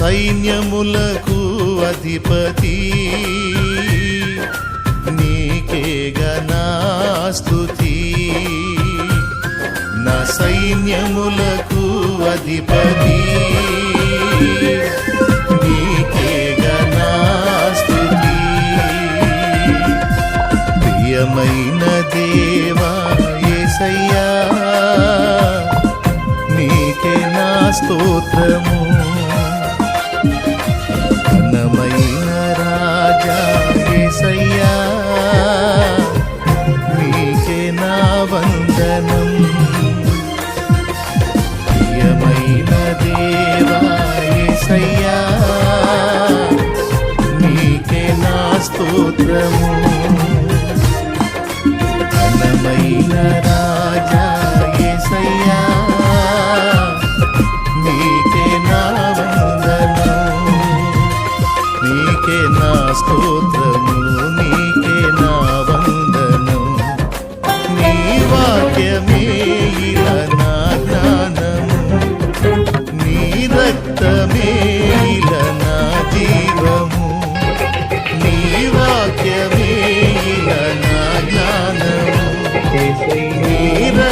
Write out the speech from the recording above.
సైన్యములకు అధిపతి. నీకే నా నా సైన్యములకు అధిపతి. నీకే నా ప్రియమైన దేవా ఏసయ్యా నీకే నా స్తోత్రము. ఏసయ్యా మీకే నా వందనం. ప్రియమైన దేవా ఏసయ్యా మీకే నా స్తోత్రము. ఘనమైన రాజా